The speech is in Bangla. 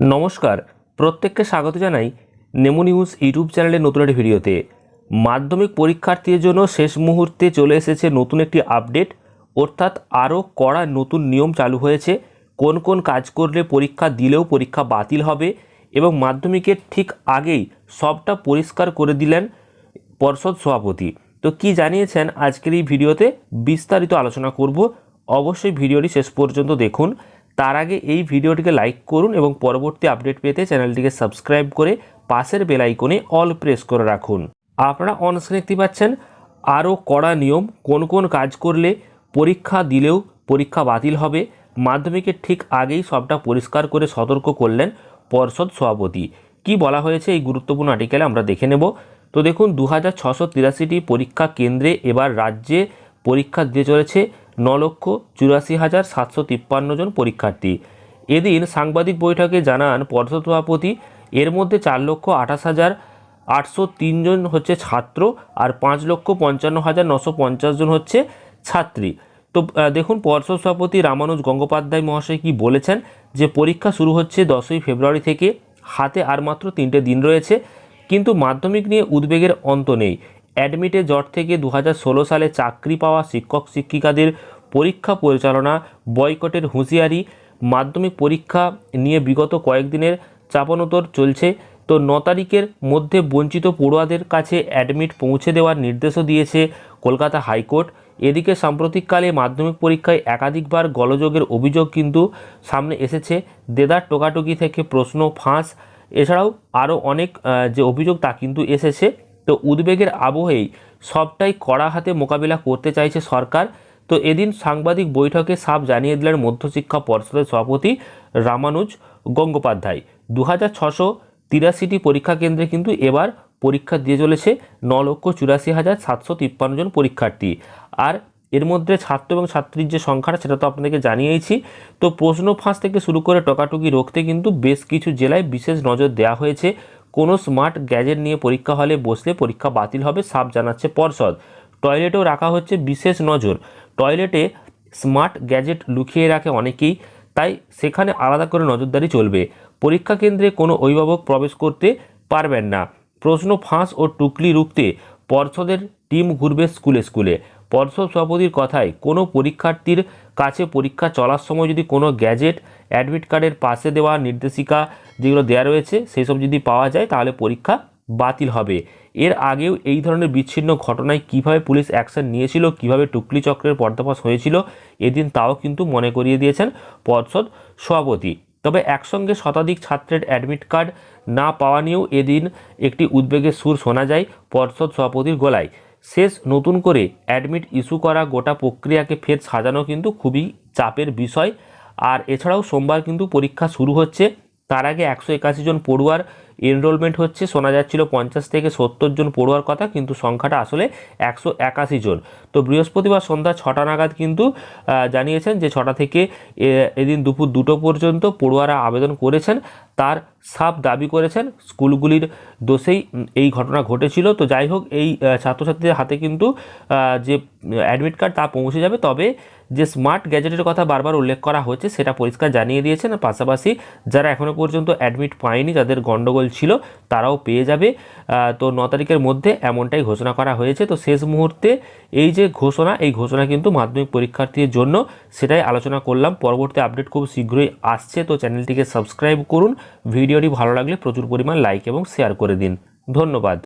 নমস্কার, প্রত্যেককে স্বাগত জানাই নেমো নিউজ ইউটিউব চ্যানেলের নতুন একটি ভিডিওতে। মাধ্যমিক পরীক্ষার্থীদের জন্য শেষ মুহূর্তে চলে এসেছে নতুন একটি আপডেট, অর্থাৎ আরও কড়া নতুন নিয়ম চালু হয়েছে। কোন কোন কাজ করলে পরীক্ষা দিলেও পরীক্ষা বাতিল হবে এবং মাধ্যমিকের ঠিক আগেই সবটা পরিষ্কার করে দিলেন পর্ষদ সভাপতি। তো কি জানিয়েছেন আজকের এই ভিডিওতে বিস্তারিত আলোচনা করব। অবশ্যই ভিডিওটি শেষ পর্যন্ত দেখুন। তার আগে এই ভিডিওটিকে লাইক করুন এবং পরবর্তী আপডেট পেতে চ্যানেলটিকে সাবস্ক্রাইব করে পাশের বেল আইকনে অল প্রেস করে রাখুন। আপনারা অনস্ক্রিন দেখতে পাচ্ছেন, আরও কড়া নিয়ম, কোন কোন কাজ করলে পরীক্ষা দিলেও পরীক্ষা বাতিল হবে। মাধ্যমিকের ঠিক আগেই সবটা পরিষ্কার করে সতর্ক করলেন পর্ষদ সভাপতি। কি বলা হয়েছে এই গুরুত্বপূর্ণ আর্টিকেলে আমরা দেখে নেব। তো দেখুন দু হাজার পরীক্ষা কেন্দ্রে এবার রাজ্যে পরীক্ষা দিতে চলেছে ন লক্ষ চুরাশি হাজার সাতশো তিপ্পান্ন জন পরীক্ষার্থী। এদিন সাংবাদিক বৈঠকে জানান, পর্ষদ সভাপতি, এর মধ্যে চার লক্ষ আঠাশ হাজার আটশো তিনজন হচ্ছে ছাত্র আর পাঁচ লক্ষ পঞ্চান্ন হাজার নশো পঞ্চাশ জন হচ্ছে ছাত্রী। তো দেখুন, পর্ষদ সভাপতি রামানুজ গঙ্গোপাধ্যায় মহাশয় কি বলেছেন যে, পরীক্ষা শুরু হচ্ছে দশই ফেব্রুয়ারি থেকে। হাতে আর মাত্র তিনটে দিন রয়েছে, কিন্তু মাধ্যমিক নিয়ে উদ্বেগের অন্ত নেই। অ্যাডমিটে জট থেকে দু হাজার ষোলো সালে চাকরি পাওয়া শিক্ষক শিক্ষিকাদের পরীক্ষা পরিচালনা বয়কটের হুঁশিয়ারি, মাধ্যমিক পরীক্ষা নিয়ে বিগত কয়েকদিনের চাপানোতর চলছে। তো ন তারিখের মধ্যে বঞ্চিত পড়ুয়াদের কাছে অ্যাডমিট পৌঁছে দেওয়ার নির্দেশও দিয়েছে কলকাতা হাইকোর্ট। এদিকে সাম্প্রতিককালে মাধ্যমিক পরীক্ষায় একাধিকবার গলযোগের অভিযোগ কিন্তু সামনে এসেছে। দেদার টোকাটুকি থেকে প্রশ্ন ফাঁস। এছাড়াও আরও অনেক যে অভিযোগ তা কিন্তু এসেছে। তো উদ্বেগের আবহেই সবটাই কড়া হাতে মোকাবিলা করতে চাইছে সরকার। তো এদিন সাংবাদিক বৈঠকে সাপ জানিয়ে দিলেন মধ্যশিক্ষা পর্ষদের সভাপতি রামানুজ গঙ্গোপাধ্যায়। দু হাজার ছশো তিরাশিটি পরীক্ষা কেন্দ্রে কিন্তু এবার পরীক্ষা দিয়ে চলেছে ন লক্ষ চুরাশি হাজার সাতশো তিপ্পান্ন জন পরীক্ষার্থী। আর এর মধ্যে ছাত্র এবং ছাত্রীর যে সংখ্যাটা সেটা তো আপনাদেরকে জানিয়েইছি। তো প্রশ্ন ফাঁস থেকে শুরু করে টকাটুকি রুখতে কিন্তু বেশ কিছু জেলায় বিশেষ নজর দেওয়া হয়েছে। কোনো স্মার্ট গ্যাজেট নিয়ে পরীক্ষা হলে বসলে পরীক্ষা বাতিল হবে, সাপ জানাচ্ছে পর্ষদ। টয়লেটেও রাখা হচ্ছে বিশেষ নজর। টয়লেটে স্মার্ট গ্যাজেট লুকিয়ে রাখে অনেকেই, তাই সেখানে আলাদা করে নজরদারি চলবে। পরীক্ষা কেন্দ্রে কোনো অভিভাবক প্রবেশ করতে পারবেন না। প্রশ্ন ফাঁস ও টুকলি রুখতে পর্ষদের টিম ঘুরবে স্কুলে স্কুলে। পর্ষদ সভাপতির কথায় কোনো পরীক্ষার্থীর কাছে পরীক্ষা চলার সময় যদি কোনো গ্যাজেট, অ্যাডমিট কার্ডের পাশে দেওয়া নির্দেশিকা যেগুলো দেওয়া রয়েছে, সেই সব যদি পাওয়া যায়, তাহলে পরীক্ষা বাতিল হবে। এর আগেও এই ধরনের বিচ্ছিন্ন ঘটনায় কীভাবে পুলিশ অ্যাকশন নিয়েছিল, কীভাবে টুকলি চক্রের পর্দাফাশ হয়েছিল, এদিন তাও কিন্তু মনে করিয়ে দিয়েছেন পর্ষদ সভাপতি। তবে একসঙ্গে শতাধিক ছাত্রের অ্যাডমিট কার্ড না পাওয়া নিয়েও এদিন একটি উদ্বেগের সুর শোনা যায় পর্ষদ সভাপতির গলায়। শেষ নতুন করে অ্যাডমিট ইস্যু করা গোটা প্রক্রিয়াকে ফের সাজানো কিন্তু খুবই চাপের বিষয়। আর এছাড়াও সোমবার কিন্তু পরীক্ষা শুরু হচ্ছে। তার আগে একশো একাশি জন পড়ুয়ার এনরোলমেন্ট হচ্ছে। শোনা যাচ্ছিল পঞ্চাশ থেকে সত্তর জন পড়ুয়ার কথা, কিন্তু সংখ্যাটা আসলে একশো একাশি জন। তো বৃহস্পতিবার সন্ধ্যা ছটা নাগাদ কিন্তু জানিয়েছেন যে ছটা থেকে এদিন দুপুর দুটো পর্যন্ত পড়ুয়ারা আবেদন করেছেন। তার সাফ দাবি করেছেন স্কুলগুলির দোষেই এই ঘটনা ঘটেছিল। তো যাই হোক, এই ছাত্রছাত্রীদের হাতে কিন্তু যে অ্যাডমিট কার্ড তা পৌঁছে যাবে। তবে যে স্মার্ট গ্যাজেটের কথা বারবার উল্লেখ করা হয়েছে, সেটা পরিষ্কার জানিয়ে দিয়েছেন। পাশাপাশি যারা এখনও পর্যন্ত অ্যাডমিট পায়নি, যাদের গণ্ডগোল ছিল, তারাও পেয়ে যাবে। তো ন তারিখের মধ্যে এমনটাই ঘোষণা করা হয়েছে। তো শেষ মুহূর্তে এই যে ঘোষণা, এই ঘোষণা কিন্তু মাধ্যমিক পরীক্ষার্থীদের জন্য, সেটাই আলোচনা করলাম। পরবর্তী আপডেট খুব শীঘ্রই আসছে। তো চ্যানেলটিকে সাবস্ক্রাইব করুন। ভিডিওটি ভালো লাগলে প্রচুর পরিমাণ লাইক এবং শেয়ার করে দিন। ধন্যবাদ।